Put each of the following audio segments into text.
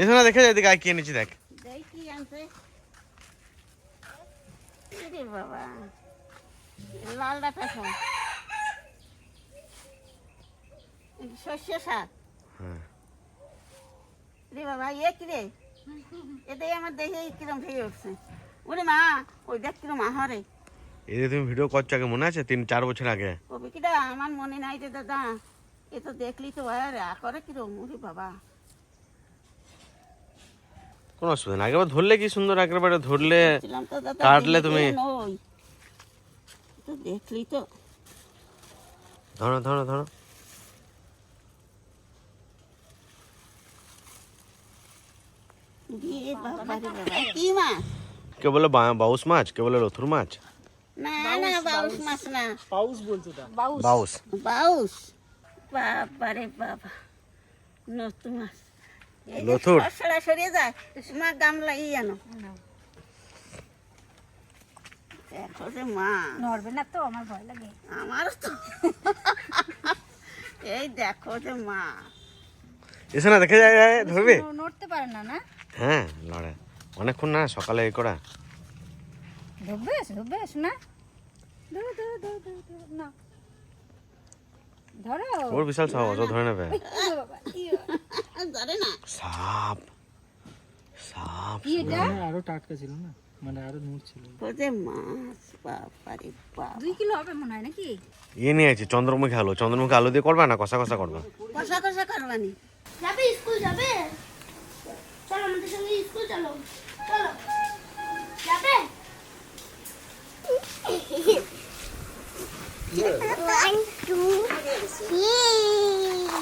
এসো না দেখে যাই গায়ে কি এনেছি দেখ। দেখ কি আনছে বাবা। লাল ডাটা শাক শস্য শাক। হ্যাঁ। রে বাবা এ কি রে? এটাই আমার দেখে কিরম উঠছে। ওরে মা ওই দেখ কিরম আহারে। এই যে তুমি ভিডিও করছ আগে মনে আছে? তিন চার বছর আগে। আমার মনে নাই রে দাদা এ তো দেখলি তো আর করে কিরম? ওরে বাবা। কোনো অসুবিধা না আগেবার ধরলে কি সুন্দর আগেরবারে ধরলে কাটলে তুমি? তো দেখলি তো। ধরো ধরো ধরো। কি মাছ? কে বলে বা- বাউস মাছ? কে বলে রথুর মাছ? না না বাউস মাছ না। পাউস বলছে বাউস। বাউস। বাবা রে বাবা নতুন মাছ। লথুর? সরা সরিয়ে যায় মা গামলা ই আনো। দেখো যে মা। নড়বে না তো আমার ভয় লাগে। আমারও তো। এই দেখো যে মা। এসে না দেখে যায় যায়, ধরবে। নড়তে পারে না না? হ্যাঁ লড়ে অনেকক্ষণ না সকালে এই করা। ধরো ধরো ধরো ধরো না। ধরো। ওর বিশাল সাহস ও ধরে নেবে। বাবা। ধরে না সাপ সাপ মানে আরও টাটকা ছিল না? মানে আরও নূর ছিল। ও যে মাছ বাবা রে বাবা দুই কিলো হবে মনে হয় নাকি? ইয়ে নিয়ে আছে চন্দ্রমুখী আলু। চন্দ্রমুখী আলু দিয়ে করবা না? কষা কষা করবা? কষা কষা করবানি। যাবে স্কুল যাবে। চলো আমাদের সঙ্গে স্কুল চলো। চলো যাবে One, two, three.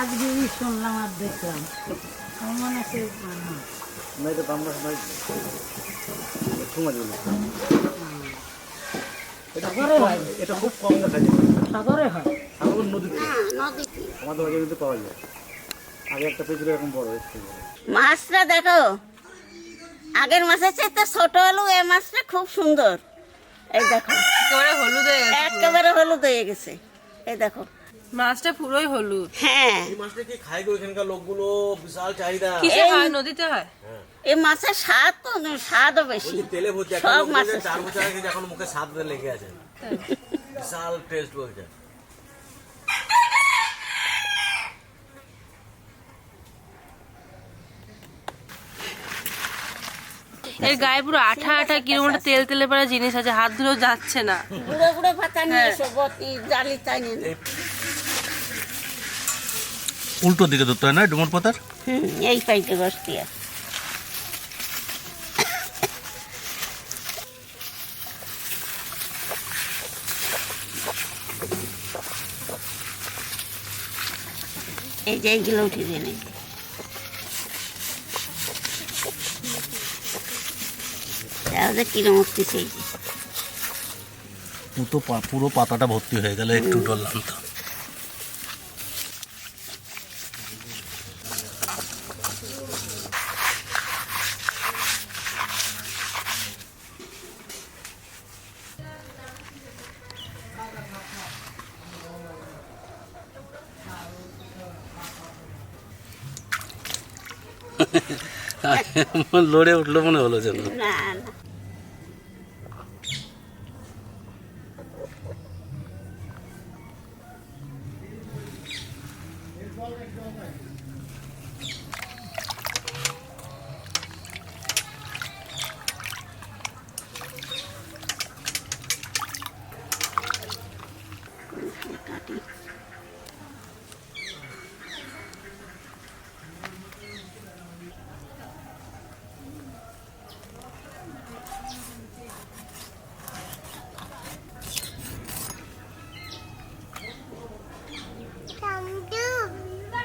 আজকে শুনলাম আর দেখলাম আমার মনে আছে এটা খুব কম দেখা যায়। সাগরে হয়। সাগর নদীতে। আমাদের নদীতে পাওয়া যায়। আগে একটা এরকম বড় মাছটা দেখো। আগের মাছের চেয়ে ছোট হলো এই মাছটা খুব সুন্দর। এই দেখো। একেবারে হলুদ হয়ে একেবারে হলুদ হয়ে গেছে। এই দেখো। মাছটা পুরোই হলুদ। হ্যাঁ। এই মাছটা কি খায় গো এখানকার লোকগুলো? বিশাল চাহিদা। কিসে হয় নদীতে হয়? এই মাছের স্বাদ তো স্বাদও বেশি। তেলে ভর্তি সব মাছের চার বছর আগে এখন মুখে স্বাদ লেগে আছে। বিশাল টেস্ট বলছে। এর গায়ে পুরো আঠা আঠা কীরকম একটা তেল তেলে পড়া জিনিস আছে হাত ধরেও যাচ্ছে না। গুঁড়ো গুঁড়ো পাতা নিয়ে এসো বটি জালি চাই নিয়ে উল্টো দিকে ধরতে হয় না? ডুমুর পাতার? হুম এই পাইতে বসতি এই যে এইগুলো উঠে দিয়ে নেই। তাহলে কিরম উঠতেছে এই যে? পুরো পাতাটা ভর্তি হয়ে গেল একটু ডললাম তো লড়ে উঠল মনে হলো যেন। না না কাটি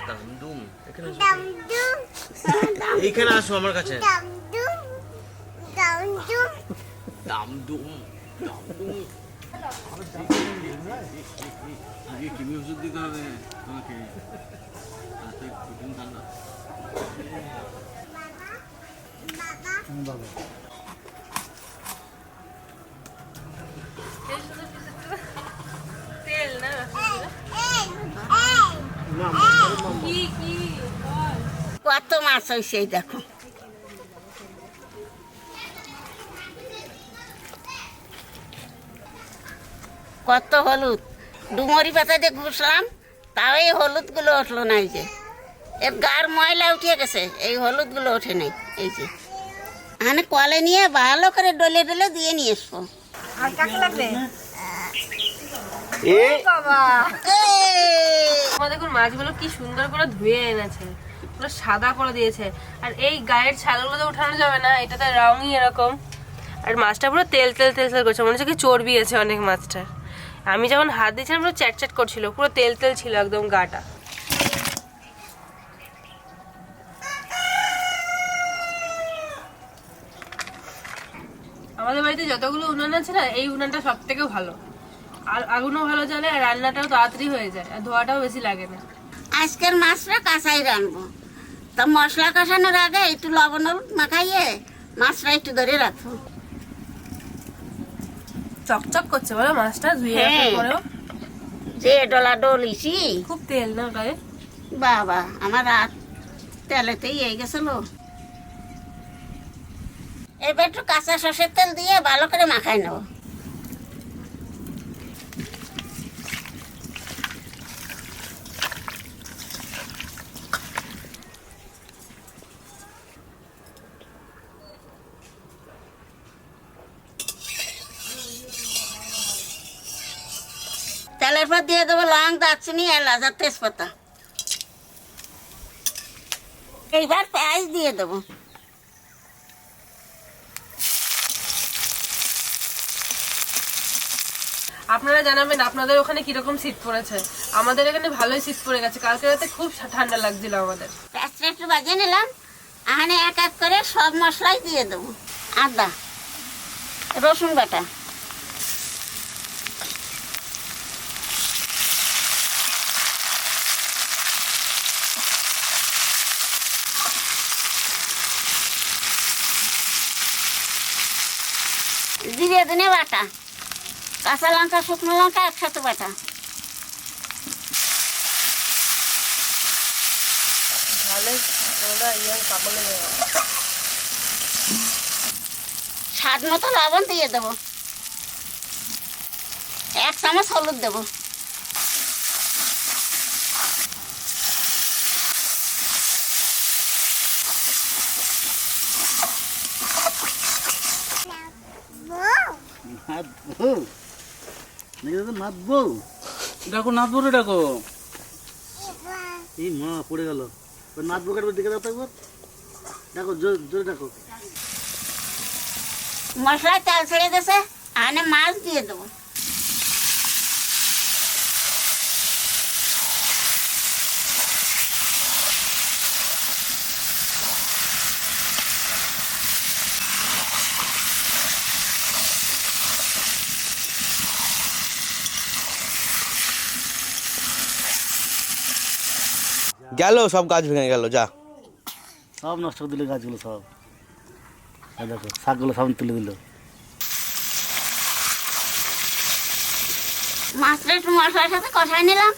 দামদুম এইখানে আসো। আমার কাছে। দামদুম দামদুম। আগে কিমি ওষুধ দিতে হবে? তোমাকে। এ মাছ হয়েছে এই দেখো। কত হলুদ। ডুমরি পাতা দিয়ে ঘুষলাম তাও এই হলুদগুলো উঠল না এই যে। এর গার ময়লা উঠে গেছে এই হলুদগুলো ওঠে নাই এই যে। মানে কলে নিয়ে ভালো করে ডলে ডলে দিয়ে নিয়ে এসবো আর কাকে লাগবে? এ বাবা। আমার দেখুন মাছগুলো কি সুন্দর করে ধুয়ে এনেছে। পুরো সাদা করে দিয়েছে। আর এই গায়ের ছালগুলো তো উঠানো যাবে না এটাতে রঙই এরকম। আর মাছটা পুরো তেল তেল তেল তেল করছে, মনে হচ্ছে কি চর্বি আছে অনেক মাছটার আমি যখন হাত দিয়েছিলাম, পুরো চ্যাট চ্যাট করছিল, পুরো তেল তেল ছিল একদম গাটা। আমাদের বাড়িতে যতগুলো উনান আছে না, এই উনানটা সব থেকে ভালো। আর আগুনও ভালো জ্বলে, আর রান্নাটাও তাড়াতাড়ি হয়ে যায়, আর ধোয়াটাও বেশি লাগে না। আজকের মাছটা কাঁচাই রাখব তা মশলা কষানোর আগে একটু লবণ হলুদ মাখাইয়ে মাছটা একটু ধরে রাখব চকচক করছে বলো মাছটা ধুয়ে হ্যাঁ। রাখার পরেও। যে ডলা ডলিছি খুব তেল না গায়ে? বাবা আমার রাত তেলেতেই এই গেছিল। এবার একটু কাঁচা সর্ষের তেল দিয়ে ভালো করে মাখাই নেব পর দিয়ে দেবো লং দারচিনি এলাচ আর তেজপাতা। এইবার পেঁয়াজ দিয়ে দেবো। আপনারা জানাবেন আপনাদের ওখানে কীরকম শীত পড়েছে। আমাদের এখানে ভালোই শীত পড়ে গেছে। কালকে রাতে খুব ঠান্ডা লাগছিল আমাদের। পেঁয়াজটা একটু বাজিয়ে নিলাম। এখানে এক এক করে সব মশলাই দিয়ে দেবো। আদা রসুন বাটা। জিরে দিনে বাটা কাঁচা লঙ্কা শুকনো লঙ্কা একসাথে বাটা। স্বাদ মতো লবণ দিয়ে দেবো। এক চামচ হলুদ দেবো। নাথবো নাথবো ডাকো নাথবো রে ডাকো। এই মা, পড়ে গেল। নাথবো কাটবে, দেখে দাও একবার। ডাকো, জোরে জোরে ডাকো। মশলা তেল ছেড়ে গেছে আনে মাছ দিয়ে দেবো। গেল সব গাছ ভেঙে গেল যা। সব নষ্ট করে দিল গাছগুলো সব। দেখো শাকগুলো সব তুলে দিল। মাছটা একটু মশলার সাথে কষাই নিলাম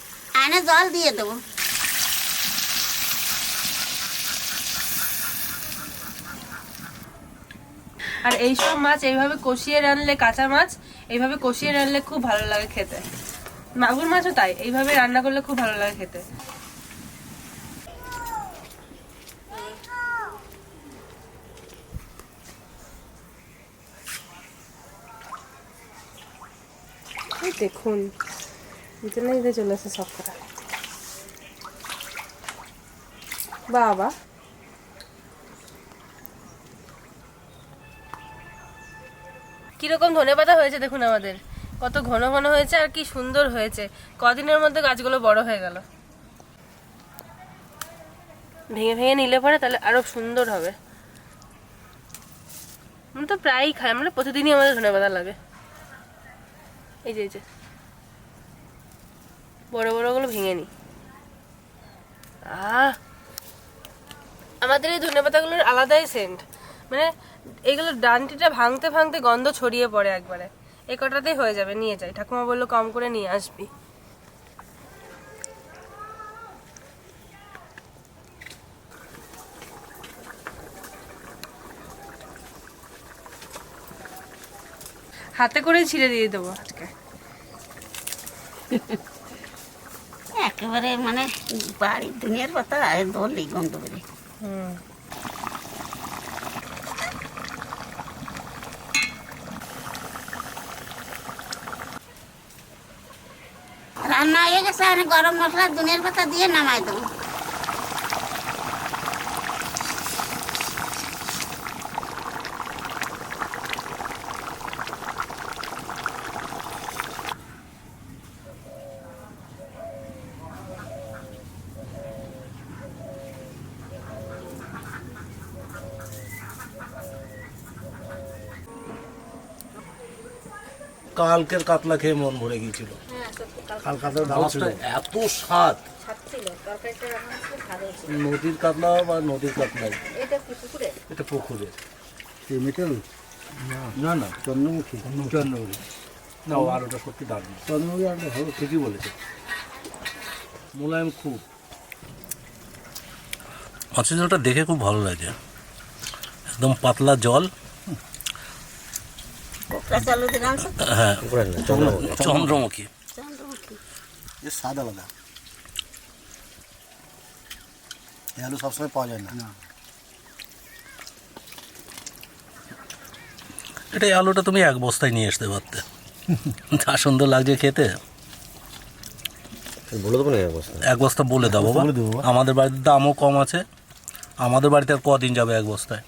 আনে জল দিয়ে দেবো। আর এইসব মাছ এইভাবে কষিয়ে রানলে কাঁচা মাছ এইভাবে কষিয়ে রানলে খুব ভালো লাগে খেতে। মাগুর মাছও তাই এইভাবে রান্না করলে খুব ভালো লাগে খেতে এই দেখুন না দিতে চলে আসে সব কটা বাবা। কীরকম ধনে পাতা হয়েছে দেখুন আমাদের। কত ঘন ঘন হয়েছে আর কি সুন্দর হয়েছে। কদিনের মধ্যে গাছগুলো বড় হয়ে গেল। ভেঙে ভেঙে নিলে পরে তাহলে আরও সুন্দর হবে। আমরা তো প্রায়ই খাই, আমরা প্রতিদিনই আমাদের ধনে পাতা লাগে। এই যে এই যে। বড় বড়গুলো ভেঙে নি। আহ! আমাদের এই ধনে পাতাগুলোর আলাদাই সেন্ট মানে এগুলো ডান্টিটা ভাঙতে ভাঙতে গন্ধ ছড়িয়ে পড়ে একবারে। এ কটাতেই হয়ে যাবে, নিয়ে যাই। ঠাকুমা বলল, কম করে নিয়ে আসবি। হাতে করে ছিঁড়ে দিয়ে দেবো আজকে। একেবারে মানে বাড়ির দুনিয়ার কথা ধরলি গন্ধ করে হুম। রান্না হয়ে গেছে আর গরম মশলা দুনিয়ার পাতা দিয়ে নামাই দেবো। কালকের কাতলা খেয়ে মন ভরে গিয়েছিল। কাল কাতলা দাম ছিল। এত স্বাদ। নদীর কাতলা বা নদীর কাতলা? এটা পুকুরে? কেমিক্যাল না। না চন্দ্রমুখী। চন্দ্রমুড়ি না ও আর ওটা সত্যি দারুণ। চন্দ্রমুখী আর ভালো। ঠিকই বলেছে। মোলায়েম খুব। ঝোলটা দেখে খুব ভালো লাগে। একদম পাতলা জল। হ্যাঁ চন্দ্রমুখী। চন্দ্রমুখী। চন্দ্রমুখী। এর স্বাদ আলাদা। এই আলু সবসময় পাওয়া যায় না। এটা এই আলুটা তুমি এক বস্তায় নিয়ে আসতে পারতে। যা সুন্দর লাগছে খেতে। বলে দেবো না এক বস্তা বলে দাও দেবো বাবা। আমাদের বাড়িতে দামও কম আছে। আমাদের বাড়িতে আর কদিন যাবে এক বস্তায়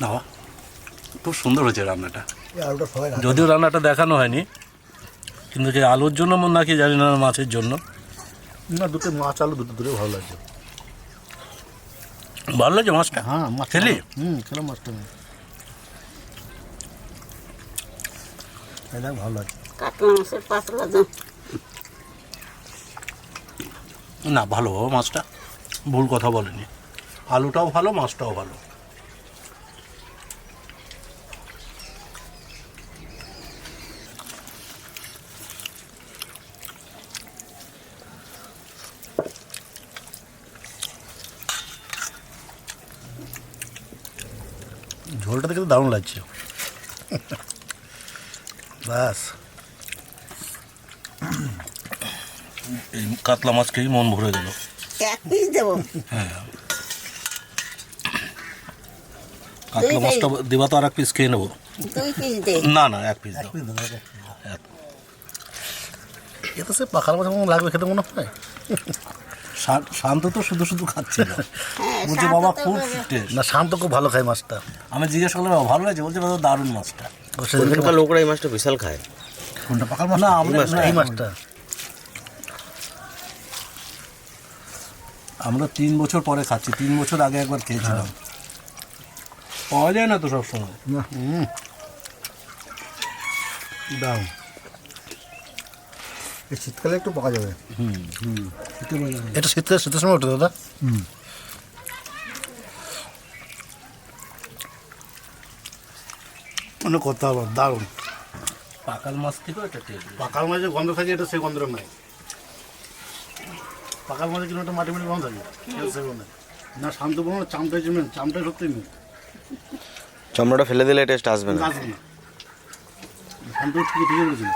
না বাবা, খুব সুন্দর হয়েছে রান্নাটা। যদিও রান্নাটা দেখানো হয়নি কিন্তু যে আলুর জন্য মন নাকি জানি না মাছের জন্য। না দুটো মাছ আলু দুটো দূরে ভালো লাগছে। ভালো লাগছে মাছটা? হ্যাঁ মাছ খেলি? হুম খেলাম মাছটা আমি এটা ভালো লাগে কাতলা মাছের পাতলা দাম। না ভালো মাছটা। ভুল কথা বলেনি। আলুটাও ভালো মাছটাও ভালো ঝোলটা দেখে তো দারুণ লাগছে। ব্যাস। এই কাতলা মাছ খেয়েই মন ভরে গেল। এক পিস দেবো কাতলা মাছটা দেবা তো আর এক পিস খেয়ে নেব। না না এক পিস দাও। এক- এ তো সে পাখার মাছ লাগবে খেতে মনে হয়। শান্ত তো শুধু শুধু খাচ্ছে হ্যাঁ বলছে বাবা খুব। টেস্ট না শান্ত খুব ভালো খায় মাছটা। আমি জিজ্ঞেস করলাম "বাবা, ভালো লাগছে বলছে বাবা দারুণ মাছটা। ওখানকার লোকরা এই মাছটা বিশাল খায়? কোনটা পাখার মাছ? না, না আমরা- এই মাছটা। আমরা তিন বছর পরে খাচ্ছি তিন বছর আগে একবার খেয়েছিলাম। পাওয়া যায় না তো সবসময়। না। হুম। দাম। এই শীতকালে একটু পাওয়া যাবে। পাওয়া যাবে এটা শীতের শীতের সময় ওঠে দাদা। হুম। মানে কথা আবার দারুণ। পাকাল মাছ থেকেও এটা টেস্ট পাকাল মাছের গন্ধ থাকে এটা সেই গন্ধটা নাই। পাকাল মাছের কিন্তু একটা মাটি মাটি গন্ধ থাকে সেই গন্ধ। না শান্ত বলো না চামটাই জমেন চামটাই সত্যি নেই চামড়াটা ফেলে দিলে টেস্ট আসবে না। আসবে না। শান্ত ঠিকই ঠিকই বলেছিল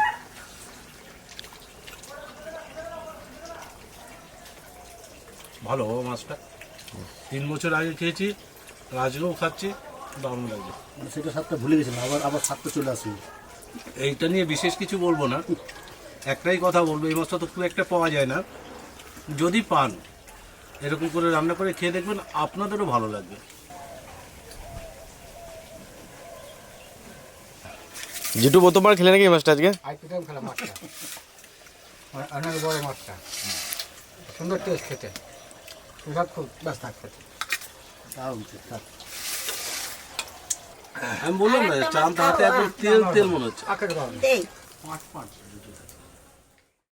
ভালো বাবা মাছটা। তিন বছর আগে খেয়েছি আর আজকেও খাচ্ছি দারুণ লাগে মানে সেটা স্বাদটা ভুলে গেছিলাম আবার আবার স্বাদটা চলে আসবে এইটা নিয়ে বিশেষ কিছু বলব না। একটাই কথা বলব এই মাছটা তো খুব একটা পাওয়া যায় না। যদি পান এরকম করে রান্না করে খেয়ে দেখবেন আপনাদেরও ভালো লাগবে। জিটু প্রথমবার খেলে নাকি এই মাছটা আজকে? খেলা মাছটা। অনেক বড় মাছটা। সুন্দর টেস্ট খেতে। খুব ব্যাস আমি বললাম না চামটা হাতে একদম তেল তেল মনে হচ্ছে।